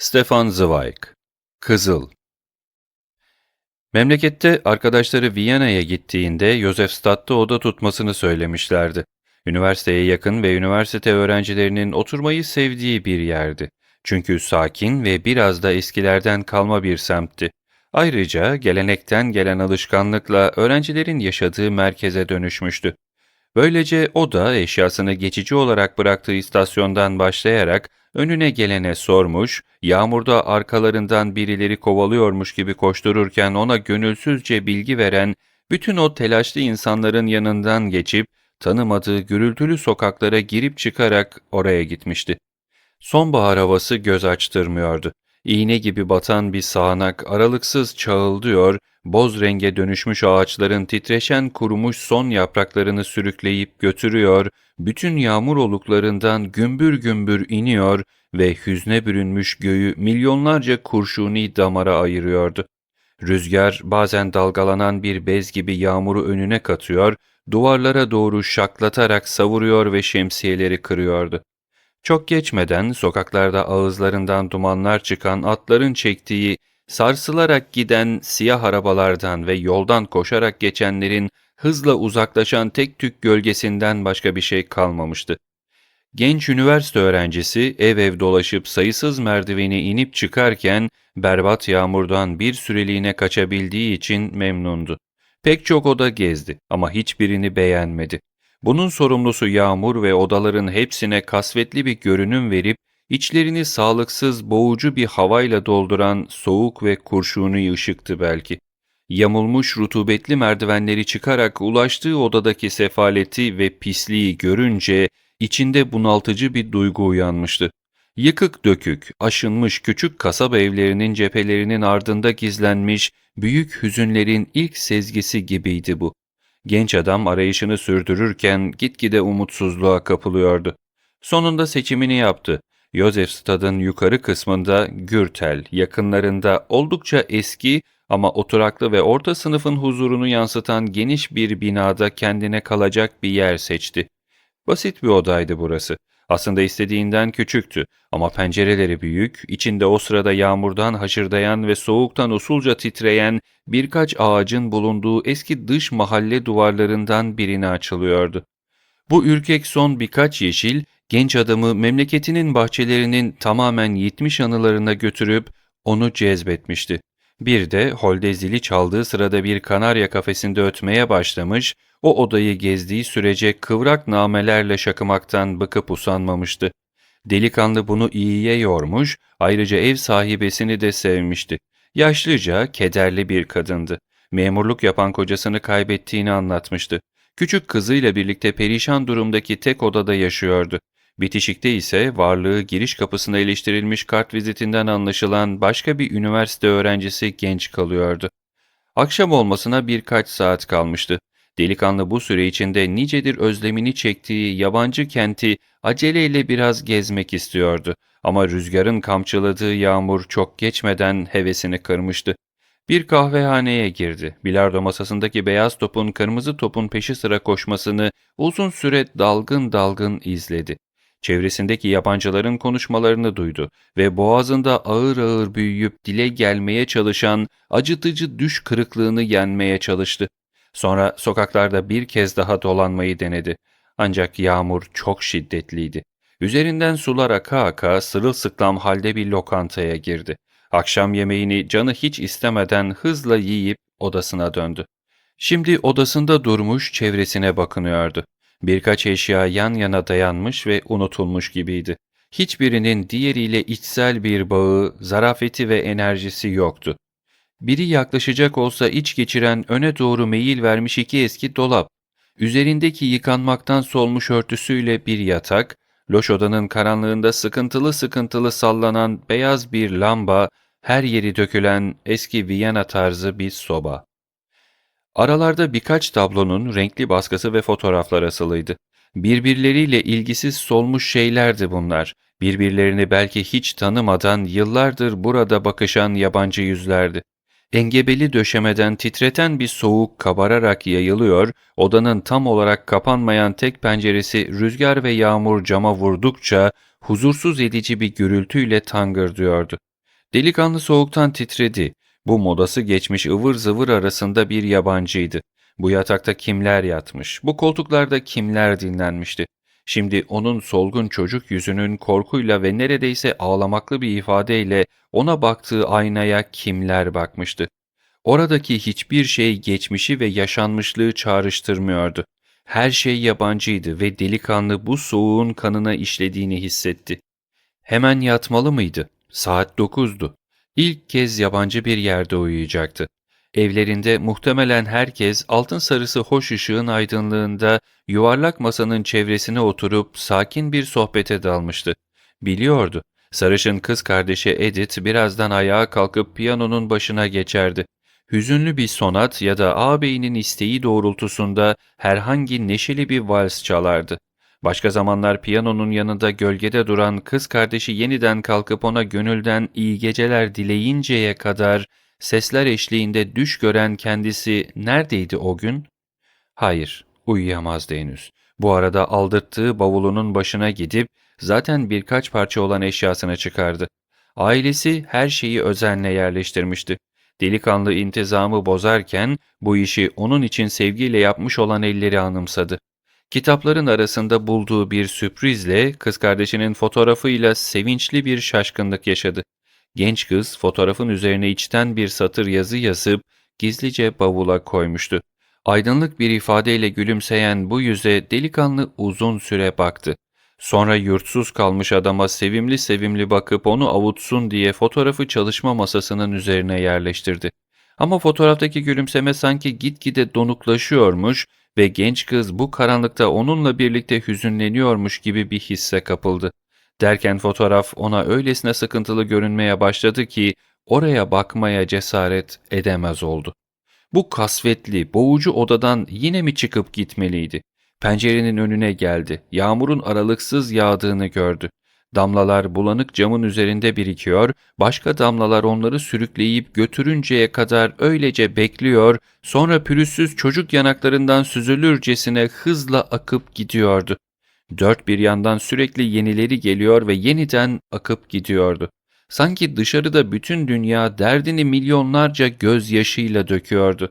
Stefan Zweig Kızıl Memlekette arkadaşları Viyana'ya gittiğinde Josefstadt'ta oda tutmasını söylemişlerdi. Üniversiteye yakın ve üniversite öğrencilerinin oturmayı sevdiği bir yerdi. Çünkü sakin ve biraz da eskilerden kalma bir semtti. Ayrıca gelenekten gelen alışkanlıkla öğrencilerin yaşadığı merkeze dönüşmüştü. Böylece o da eşyasını geçici olarak bıraktığı istasyondan başlayarak önüne gelene sormuş, yağmurda arkalarından birileri kovalıyormuş gibi koştururken ona gönülsüzce bilgi veren bütün o telaşlı insanların yanından geçip tanımadığı gürültülü sokaklara girip çıkarak oraya gitmişti. Sonbahar havası göz açtırmıyordu. İğne gibi batan bir sağanak aralıksız çağıldıyor, boz renge dönüşmüş ağaçların titreşen kurumuş son yapraklarını sürükleyip götürüyor, bütün yağmur oluklarından gümbür gümbür iniyor ve hüzne bürünmüş göğü milyonlarca kurşuni damara ayırıyordu. Rüzgar bazen dalgalanan bir bez gibi yağmuru önüne katıyor, duvarlara doğru şaklatarak savuruyor ve şemsiyeleri kırıyordu. Çok geçmeden sokaklarda ağızlarından dumanlar çıkan atların çektiği, sarsılarak giden siyah arabalardan ve yoldan koşarak geçenlerin hızla uzaklaşan tek tük gölgesinden başka bir şey kalmamıştı. Genç üniversite öğrencisi ev ev dolaşıp sayısız merdiveni inip çıkarken berbat yağmurdan bir süreliğine kaçabildiği için memnundu. Pek çok oda gezdi ama hiçbirini beğenmedi. Bunun sorumlusu yağmur ve odaların hepsine kasvetli bir görünüm verip içlerini sağlıksız, boğucu bir havayla dolduran soğuk ve kurşuni ışıktı belki. Yamulmuş rutubetli merdivenleri çıkarak ulaştığı odadaki sefaleti ve pisliği görünce içinde bunaltıcı bir duygu uyanmıştı. Yıkık dökük, aşınmış küçük kasaba evlerinin cephelerinin ardında gizlenmiş büyük hüzünlerin ilk sezgisi gibiydi bu. Genç adam arayışını sürdürürken gitgide umutsuzluğa kapılıyordu. Sonunda seçimini yaptı. Josefstad'ın yukarı kısmında Gürtel, yakınlarında oldukça eski ama oturaklı ve orta sınıfın huzurunu yansıtan geniş bir binada kendine kalacak bir yer seçti. Basit bir odaydı burası. Aslında istediğinden küçüktü ama pencereleri büyük, içinde o sırada yağmurdan haşırdayan ve soğuktan usulca titreyen birkaç ağacın bulunduğu eski dış mahalle duvarlarından birine açılıyordu. Bu ürkek son birkaç yeşil, genç adamı memleketinin bahçelerinin tamamen yitmiş anılarına götürüp onu cezbetmişti. Bir de holde zili çaldığı sırada bir kanarya kafesinde ötmeye başlamış, o odayı gezdiği sürece kıvrak namelerle şakımaktan bıkıp usanmamıştı. Delikanlı bunu iyiye yormuş, ayrıca ev sahibesini de sevmişti. Yaşlıca, kederli bir kadındı. Memurluk yapan kocasını kaybettiğini anlatmıştı. Küçük kızıyla birlikte perişan durumdaki tek odada yaşıyordu. Bitişikte ise varlığı giriş kapısına iliştirilmiş kart vizitinden anlaşılan başka bir üniversite öğrencisi genç kalıyordu. Akşam olmasına birkaç saat kalmıştı. Delikanlı bu süre içinde nicedir özlemini çektiği yabancı kenti aceleyle biraz gezmek istiyordu. Ama rüzgarın kamçıladığı yağmur çok geçmeden hevesini kırmıştı. Bir kahvehaneye girdi. Bilardo masasındaki beyaz topun kırmızı topun peşi sıra koşmasını uzun süre dalgın dalgın izledi. Çevresindeki yabancıların konuşmalarını duydu ve boğazında ağır ağır büyüyüp dile gelmeye çalışan acıtıcı düş kırıklığını yenmeye çalıştı. Sonra sokaklarda bir kez daha dolanmayı denedi. Ancak yağmur çok şiddetliydi. Üzerinden sular aka aka sırılsıklam halde bir lokantaya girdi. Akşam yemeğini canı hiç istemeden hızla yiyip odasına döndü. Şimdi odasında durmuş çevresine bakınıyordu. Birkaç eşya yan yana dayanmış ve unutulmuş gibiydi. Hiçbirinin diğeriyle içsel bir bağı, zarafeti ve enerjisi yoktu. Biri yaklaşacak olsa iç geçiren öne doğru meyil vermiş iki eski dolap, üzerindeki yıkanmaktan solmuş örtüsüyle bir yatak, loş odanın karanlığında sıkıntılı sıkıntılı sallanan beyaz bir lamba, her yeri dökülen eski Viyana tarzı bir soba. Aralarda birkaç tablonun renkli baskısı ve fotoğraflar asılıydı. Birbirleriyle ilgisiz solmuş şeylerdi bunlar. Birbirlerini belki hiç tanımadan yıllardır burada bakışan yabancı yüzlerdi. Engebeli döşemeden titreten bir soğuk kabararak yayılıyor, odanın tam olarak kapanmayan tek penceresi rüzgar ve yağmur cama vurdukça huzursuz edici bir gürültüyle tangırdıyordu. Delikanlı soğuktan titredi. Bu modası geçmiş ıvır zıvır arasında bir yabancıydı. Bu yatakta kimler yatmış, bu koltuklarda kimler dinlenmişti. Şimdi onun solgun çocuk yüzünün korkuyla ve neredeyse ağlamaklı bir ifadeyle ona baktığı aynaya kimler bakmıştı. Oradaki hiçbir şey geçmişi ve yaşanmışlığı çağrıştırmıyordu. Her şey yabancıydı ve delikanlı bu soğuğun kanına işlediğini hissetti. Hemen yatmalı mıydı? Saat dokuzdu. İlk kez yabancı bir yerde uyuyacaktı. Evlerinde muhtemelen herkes altın sarısı hoş ışığın aydınlığında yuvarlak masanın çevresine oturup sakin bir sohbete dalmıştı. Biliyordu, sarışın kız kardeşi Edith birazdan ayağa kalkıp piyanonun başına geçerdi. Hüzünlü bir sonat ya da ağabeyinin isteği doğrultusunda herhangi neşeli bir vals çalardı. Başka zamanlar piyanonun yanında gölgede duran kız kardeşi yeniden kalkıp ona gönülden iyi geceler dileyinceye kadar sesler eşliğinde düş gören kendisi neredeydi o gün? Hayır, uyuyamazdı henüz. Bu arada aldırttığı bavulunun başına gidip zaten birkaç parça olan eşyasını çıkardı. Ailesi her şeyi özenle yerleştirmişti. Delikanlı intizamı bozarken bu işi onun için sevgiyle yapmış olan elleri anımsadı. Kitapların arasında bulduğu bir sürprizle kız kardeşinin fotoğrafıyla sevinçli bir şaşkınlık yaşadı. Genç kız fotoğrafın üzerine içten bir satır yazı yazıp gizlice bavula koymuştu. Aydınlık bir ifadeyle gülümseyen bu yüze delikanlı uzun süre baktı. Sonra yurtsuz kalmış adama sevimli sevimli bakıp onu avutsun diye fotoğrafı çalışma masasının üzerine yerleştirdi. Ama fotoğraftaki gülümseme sanki gitgide donuklaşıyormuş ve genç kız bu karanlıkta onunla birlikte hüzünleniyormuş gibi bir hisse kapıldı. Derken fotoğraf ona öylesine sıkıntılı görünmeye başladı ki oraya bakmaya cesaret edemez oldu. Bu kasvetli, boğucu odadan yine mi çıkıp gitmeliydi? Pencerenin önüne geldi. Yağmurun aralıksız yağdığını gördü. Damlalar bulanık camın üzerinde birikiyor, başka damlalar onları sürükleyip götürünceye kadar öylece bekliyor, sonra pürüzsüz çocuk yanaklarından süzülürcesine hızla akıp gidiyordu. Dört bir yandan sürekli yenileri geliyor ve yeniden akıp gidiyordu. Sanki dışarıda bütün dünya derdini milyonlarca gözyaşıyla döküyordu.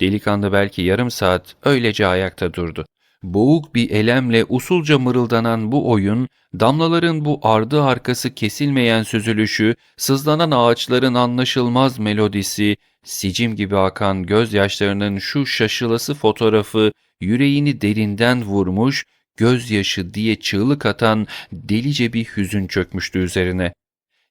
Delikanlı belki yarım saat öylece ayakta durdu. Boğuk bir elemle usulca mırıldanan bu oyun, damlaların bu ardı arkası kesilmeyen süzülüşü, sızlanan ağaçların anlaşılmaz melodisi, sicim gibi akan gözyaşlarının şu şaşılası fotoğrafı yüreğini derinden vurmuş, gözyaşı diye çığlık atan delice bir hüzün çökmüştü üzerine.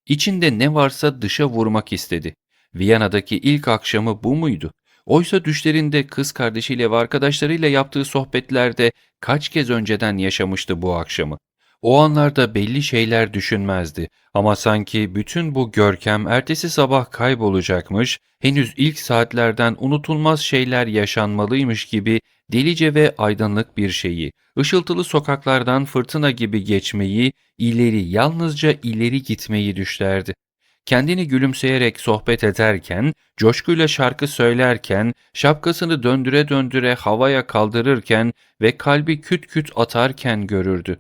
İçinde ne varsa dışa vurmak istedi. Viyana'daki ilk akşamı bu muydu? Oysa düşlerinde kız kardeşiyle ve arkadaşlarıyla yaptığı sohbetlerde kaç kez önceden yaşamıştı bu akşamı. O anlarda belli şeyler düşünmezdi ama sanki bütün bu görkem ertesi sabah kaybolacakmış, henüz ilk saatlerden unutulmaz şeyler yaşanmalıymış gibi delice ve aydınlık bir şeyi, ışıltılı sokaklardan fırtına gibi geçmeyi, ileri yalnızca ileri gitmeyi düşlerdi kendini gülümseyerek sohbet ederken, coşkuyla şarkı söylerken, şapkasını döndüre döndüre havaya kaldırırken ve kalbi küt küt atarken görürdü.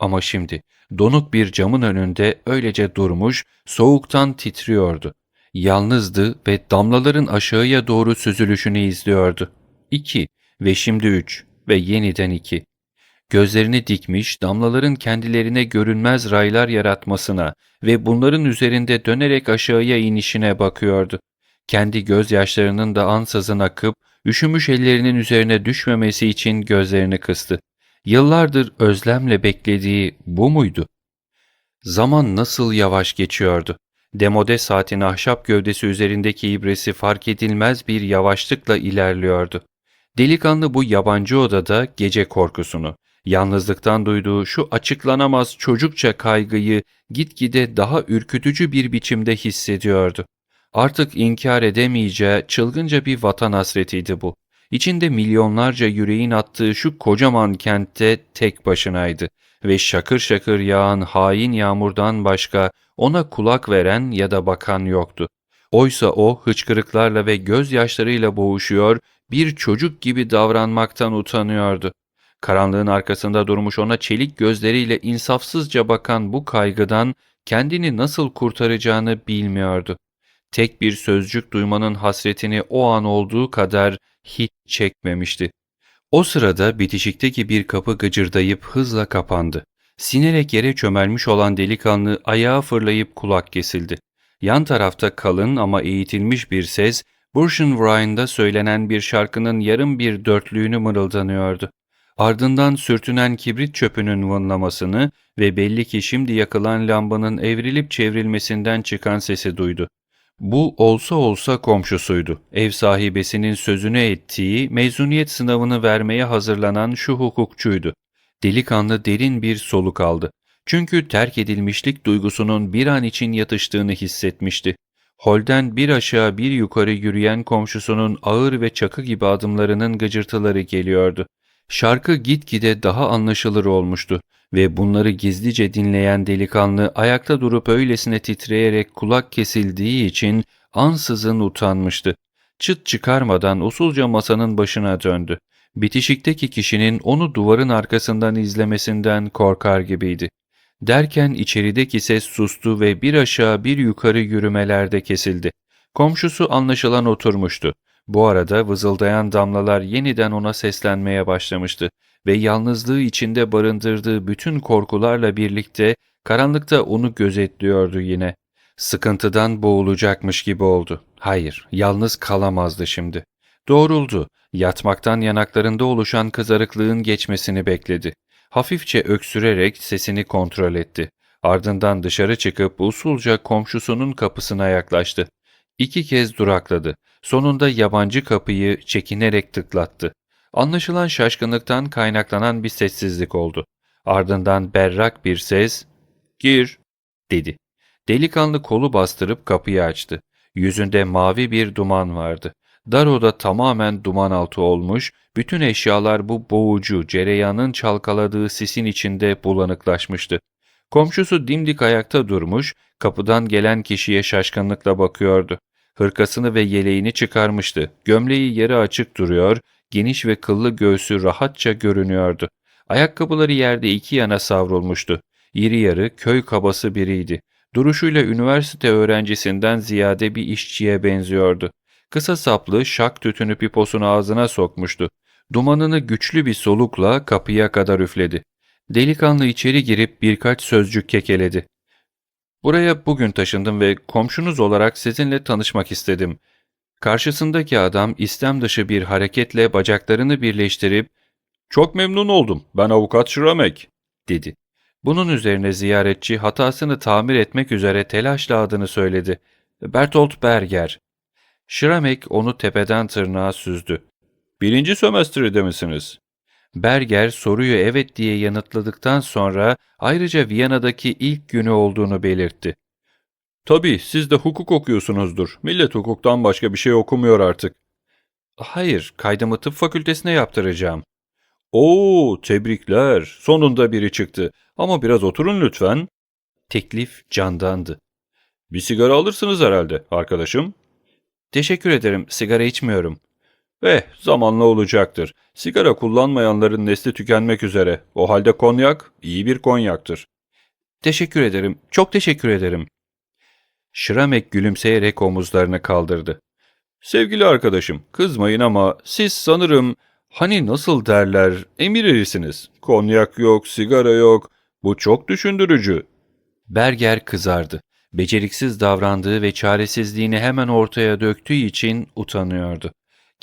Ama şimdi donuk bir camın önünde öylece durmuş, soğuktan titriyordu. Yalnızdı ve damlaların aşağıya doğru süzülüşünü izliyordu. İki ve şimdi üç ve yeniden iki. Gözlerini dikmiş, damlaların kendilerine görünmez raylar yaratmasına ve bunların üzerinde dönerek aşağıya inişine bakıyordu. Kendi gözyaşlarının da ansızın akıp, üşümüş ellerinin üzerine düşmemesi için gözlerini kıstı. Yıllardır özlemle beklediği bu muydu? Zaman nasıl yavaş geçiyordu. Demode saatin ahşap gövdesi üzerindeki ibresi fark edilmez bir yavaşlıkla ilerliyordu. Delikanlı bu yabancı odada gece korkusunu, Yalnızlıktan duyduğu şu açıklanamaz çocukça kaygıyı gitgide daha ürkütücü bir biçimde hissediyordu. Artık inkar edemeyeceği çılgınca bir vatan hasretiydi bu. İçinde milyonlarca yüreğin attığı şu kocaman kentte tek başınaydı ve şakır şakır yağan hain yağmurdan başka ona kulak veren ya da bakan yoktu. Oysa o hıçkırıklarla ve gözyaşlarıyla boğuşuyor, bir çocuk gibi davranmaktan utanıyordu. Karanlığın arkasında durmuş ona çelik gözleriyle insafsızca bakan bu kaygıdan kendini nasıl kurtaracağını bilmiyordu. Tek bir sözcük duymanın hasretini o an olduğu kadar hiç çekmemişti. O sırada bitişikteki bir kapı gıcırdayıp hızla kapandı. Sinerek yere çömelmiş olan delikanlı ayağa fırlayıp kulak kesildi. Yan tarafta kalın ama eğitilmiş bir ses, Burschenwein'da söylenen bir şarkının yarım bir dörtlüğünü mırıldanıyordu. Ardından sürtünen kibrit çöpünün vınlamasını ve belli ki şimdi yakılan lambanın evrilip çevrilmesinden çıkan sesi duydu. Bu olsa olsa komşusuydu. Ev sahibesinin sözünü ettiği, mezuniyet sınavını vermeye hazırlanan şu hukukçuydu. Delikanlı derin bir soluk aldı. Çünkü terk edilmişlik duygusunun bir an için yatıştığını hissetmişti. Holden bir aşağı bir yukarı yürüyen komşusunun ağır ve çakı gibi adımlarının gıcırtıları geliyordu. Şarkı gitgide daha anlaşılır olmuştu ve bunları gizlice dinleyen delikanlı ayakta durup öylesine titreyerek kulak kesildiği için ansızın utanmıştı. Çıt çıkarmadan usulca masanın başına döndü. Bitişikteki kişinin onu duvarın arkasından izlemesinden korkar gibiydi. Derken içerideki ses sustu ve bir aşağı bir yukarı yürümelerde kesildi. Komşusu anlaşılan oturmuştu. Bu arada vızıldayan damlalar yeniden ona seslenmeye başlamıştı ve yalnızlığı içinde barındırdığı bütün korkularla birlikte karanlıkta onu gözetliyordu yine. Sıkıntıdan boğulacakmış gibi oldu. Hayır, yalnız kalamazdı şimdi. Doğruldu. Yatmaktan yanaklarında oluşan kızarıklığın geçmesini bekledi. Hafifçe öksürerek sesini kontrol etti. Ardından dışarı çıkıp usulca komşusunun kapısına yaklaştı. İki kez durakladı. Sonunda yabancı kapıyı çekinerek tıklattı. Anlaşılan şaşkınlıktan kaynaklanan bir sessizlik oldu. Ardından berrak bir ses, ''Gir'' dedi. Delikanlı kolu bastırıp kapıyı açtı. Yüzünde mavi bir duman vardı. Dar oda tamamen duman altı olmuş, bütün eşyalar bu boğucu, cereyanın çalkaladığı sisin içinde bulanıklaşmıştı. Komşusu dimdik ayakta durmuş, kapıdan gelen kişiye şaşkınlıkla bakıyordu. Hırkasını ve yeleğini çıkarmıştı. Gömleği yere açık duruyor, geniş ve kıllı göğsü rahatça görünüyordu. Ayakkabıları yerde iki yana savrulmuştu. İri yarı, köy kabası biriydi. Duruşuyla üniversite öğrencisinden ziyade bir işçiye benziyordu. Kısa saplı şak tütünü piposunu ağzına sokmuştu. Dumanını güçlü bir solukla kapıya kadar üfledi. Delikanlı içeri girip birkaç sözcük kekeledi. Buraya bugün taşındım ve komşunuz olarak sizinle tanışmak istedim. Karşısındaki adam istem dışı bir hareketle bacaklarını birleştirip ''Çok memnun oldum, ben avukat Şramek'' dedi. Bunun üzerine ziyaretçi hatasını tamir etmek üzere telaşla adını söyledi. Bertolt Berger. Şramek onu tepeden tırnağa süzdü. ''Birinci sömestrede misiniz?'' Berger soruyu evet diye yanıtladıktan sonra ayrıca Viyana'daki ilk günü olduğunu belirtti. Tabii siz de hukuk okuyorsunuzdur. Millet hukuktan başka bir şey okumuyor artık. Hayır, kaydımı tıp fakültesine yaptıracağım. Oo, tebrikler. Sonunda biri çıktı. Ama biraz oturun lütfen. Teklif candandı. Bir sigara alırsınız herhalde arkadaşım. Teşekkür ederim, sigara içmiyorum. Eh, zamanla olacaktır. Sigara kullanmayanların nesli tükenmek üzere. O halde konyak, iyi bir konyaktır. Teşekkür ederim, çok teşekkür ederim. Şramek gülümseyerek omuzlarını kaldırdı. Sevgili arkadaşım, kızmayın ama siz sanırım, hani nasıl derler, emir erisiniz. Konyak yok, sigara yok. Bu çok düşündürücü. Berger kızardı. Beceriksiz davrandığı ve çaresizliğini hemen ortaya döktüğü için utanıyordu.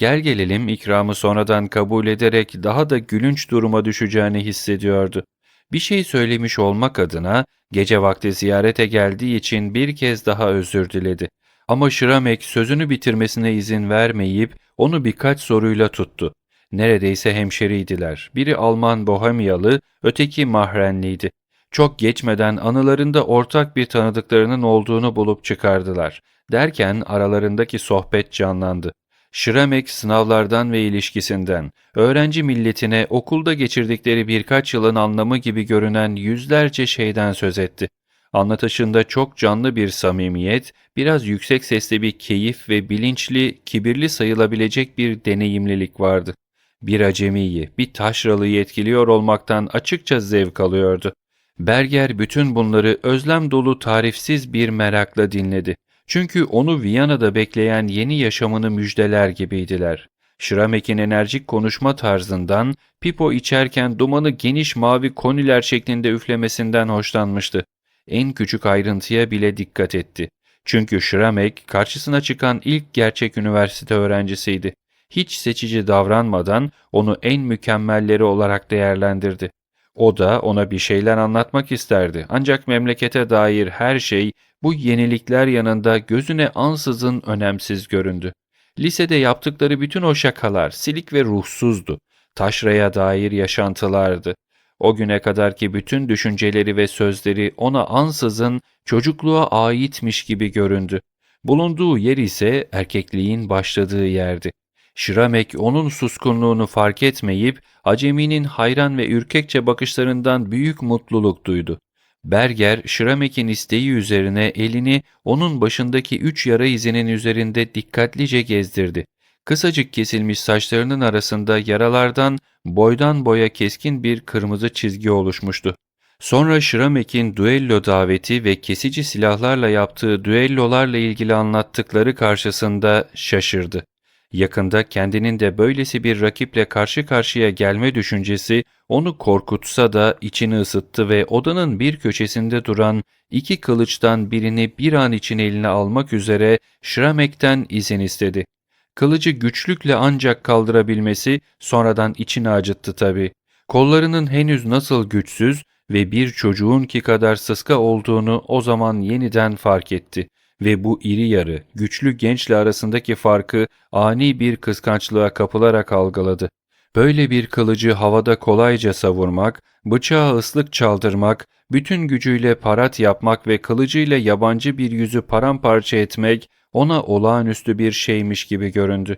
Gel gelelim ikramı sonradan kabul ederek daha da gülünç duruma düşeceğini hissediyordu. Bir şey söylemiş olmak adına gece vakti ziyarete geldiği için bir kez daha özür diledi. Ama Şramek sözünü bitirmesine izin vermeyip onu birkaç soruyla tuttu. Neredeyse hemşeriydiler. Biri Alman Bohemyalı, öteki Mahrenliydi. Çok geçmeden anılarında ortak bir tanıdıklarının olduğunu bulup çıkardılar. Derken aralarındaki sohbet canlandı. Şremek sınavlardan ve ilişkisinden, öğrenci milletine okulda geçirdikleri birkaç yılın anlamı gibi görünen yüzlerce şeyden söz etti. Anlatışında çok canlı bir samimiyet, biraz yüksek sesli bir keyif ve bilinçli, kibirli sayılabilecek bir deneyimlilik vardı. Bir acemiyi, bir taşralıyı etkiliyor olmaktan açıkça zevk alıyordu. Berger bütün bunları özlem dolu tarifsiz bir merakla dinledi. Çünkü onu Viyana'da bekleyen yeni yaşamını müjdeler gibiydiler. Schrammek'in enerjik konuşma tarzından, pipo içerken dumanı geniş mavi koniler şeklinde üflemesinden hoşlanmıştı. En küçük ayrıntıya bile dikkat etti. Çünkü Schrammek karşısına çıkan ilk gerçek üniversite öğrencisiydi. Hiç seçici davranmadan onu en mükemmelleri olarak değerlendirdi. O da ona bir şeyler anlatmak isterdi. Ancak memlekete dair her şey bu yenilikler yanında gözüne ansızın önemsiz göründü. Lisede yaptıkları bütün o şakalar silik ve ruhsuzdu. Taşraya dair yaşantılardı. O güne kadarki bütün düşünceleri ve sözleri ona ansızın çocukluğa aitmiş gibi göründü. Bulunduğu yer ise erkekliğin başladığı yerdi. Şiramek onun suskunluğunu fark etmeyip aceminin hayran ve ürkekçe bakışlarından büyük mutluluk duydu. Berger, Şiramek'in isteği üzerine elini onun başındaki üç yara izinin üzerinde dikkatlice gezdirdi. Kısacık kesilmiş saçlarının arasında yaralardan boydan boya keskin bir kırmızı çizgi oluşmuştu. Sonra Şiramek'in düello daveti ve kesici silahlarla yaptığı düellolarla ilgili anlattıkları karşısında şaşırdı. Yakında kendinin de böylesi bir rakiple karşı karşıya gelme düşüncesi onu korkutsa da içini ısıttı ve odanın bir köşesinde duran iki kılıçtan birini bir an için eline almak üzere Şramek'ten izin istedi. Kılıcı güçlükle ancak kaldırabilmesi sonradan içini acıttı tabi. Kollarının henüz nasıl güçsüz ve bir çocuğun ki kadar sıska olduğunu o zaman yeniden fark etti ve bu iri yarı, güçlü gençle arasındaki farkı ani bir kıskançlığa kapılarak algıladı. Böyle bir kılıcı havada kolayca savurmak, bıçağı ıslık çaldırmak, bütün gücüyle parat yapmak ve kılıcıyla yabancı bir yüzü paramparça etmek ona olağanüstü bir şeymiş gibi göründü.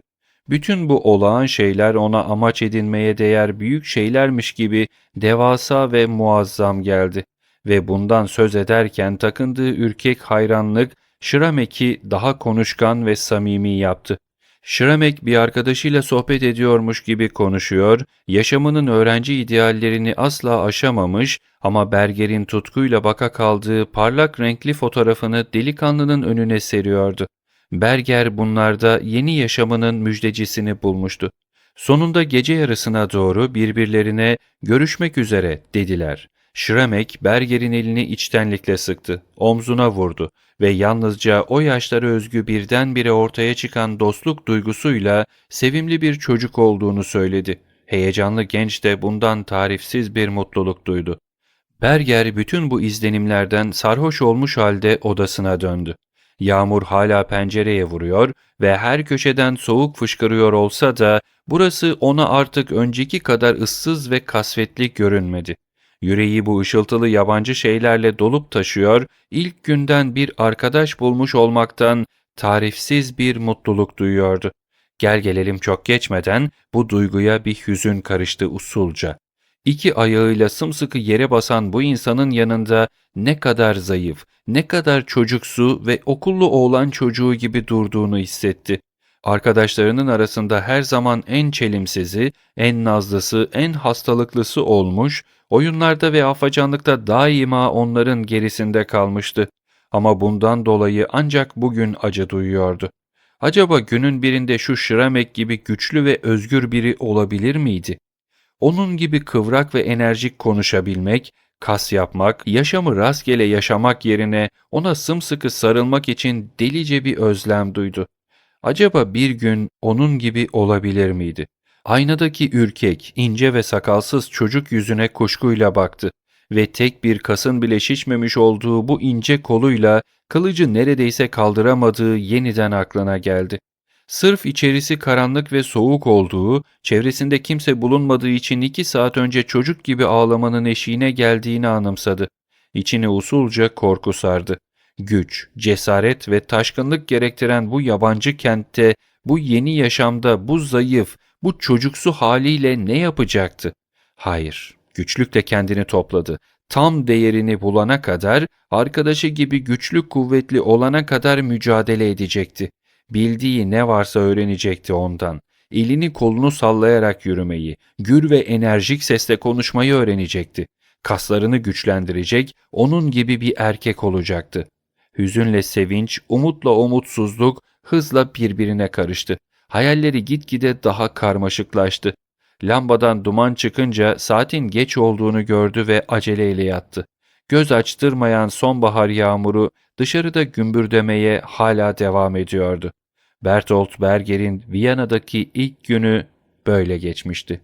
Bütün bu olağan şeyler ona amaç edinmeye değer büyük şeylermiş gibi devasa ve muazzam geldi ve bundan söz ederken takındığı ürkek hayranlık Şiramek'i daha konuşkan ve samimi yaptı. Şiramek bir arkadaşıyla sohbet ediyormuş gibi konuşuyor, yaşamının öğrenci ideallerini asla aşamamış ama Berger'in tutkuyla baka kaldığı parlak renkli fotoğrafını delikanlının önüne seriyordu. Berger bunlarda yeni yaşamının müjdecisini bulmuştu. Sonunda gece yarısına doğru birbirlerine görüşmek üzere dediler. Şramek Berger'in elini içtenlikle sıktı, omzuna vurdu ve yalnızca o yaşlara özgü birdenbire ortaya çıkan dostluk duygusuyla sevimli bir çocuk olduğunu söyledi. Heyecanlı genç de bundan tarifsiz bir mutluluk duydu. Berger bütün bu izlenimlerden sarhoş olmuş halde odasına döndü. Yağmur hala pencereye vuruyor ve her köşeden soğuk fışkırıyor olsa da burası ona artık önceki kadar ıssız ve kasvetli görünmedi. Yüreği bu ışıltılı yabancı şeylerle dolup taşıyor, ilk günden bir arkadaş bulmuş olmaktan tarifsiz bir mutluluk duyuyordu. Gel gelelim çok geçmeden bu duyguya bir hüzün karıştı usulca. İki ayağıyla sımsıkı yere basan bu insanın yanında ne kadar zayıf, ne kadar çocuksu ve okullu oğlan çocuğu gibi durduğunu hissetti. Arkadaşlarının arasında her zaman en çelimsizi, en nazlısı, en hastalıklısı olmuş, oyunlarda ve afacanlıkta daima onların gerisinde kalmıştı. Ama bundan dolayı ancak bugün acı duyuyordu. Acaba günün birinde şu Şiramek gibi güçlü ve özgür biri olabilir miydi? Onun gibi kıvrak ve enerjik konuşabilmek, kas yapmak, yaşamı rastgele yaşamak yerine ona sımsıkı sarılmak için delice bir özlem duydu. Acaba bir gün onun gibi olabilir miydi? Aynadaki ürkek, ince ve sakalsız çocuk yüzüne kuşkuyla baktı ve tek bir kasın bile şişmemiş olduğu bu ince koluyla kılıcı neredeyse kaldıramadığı yeniden aklına geldi. Sırf içerisi karanlık ve soğuk olduğu, çevresinde kimse bulunmadığı için iki saat önce çocuk gibi ağlamanın eşiğine geldiğini anımsadı. İçini usulca korku sardı. Güç, cesaret ve taşkınlık gerektiren bu yabancı kentte, bu yeni yaşamda, bu zayıf, bu çocuksu haliyle ne yapacaktı? Hayır, güçlükle kendini topladı. Tam değerini bulana kadar, arkadaşı gibi güçlü kuvvetli olana kadar mücadele edecekti. Bildiği ne varsa öğrenecekti ondan. Elini kolunu sallayarak yürümeyi, gür ve enerjik sesle konuşmayı öğrenecekti. Kaslarını güçlendirecek, onun gibi bir erkek olacaktı. Hüzünle sevinç, umutla umutsuzluk hızla birbirine karıştı. Hayalleri gitgide daha karmaşıklaştı. Lambadan duman çıkınca saatin geç olduğunu gördü ve aceleyle yattı. Göz açtırmayan sonbahar yağmuru dışarıda gümbürdemeye hala devam ediyordu. Bertolt Berger'in Viyana'daki ilk günü böyle geçmişti.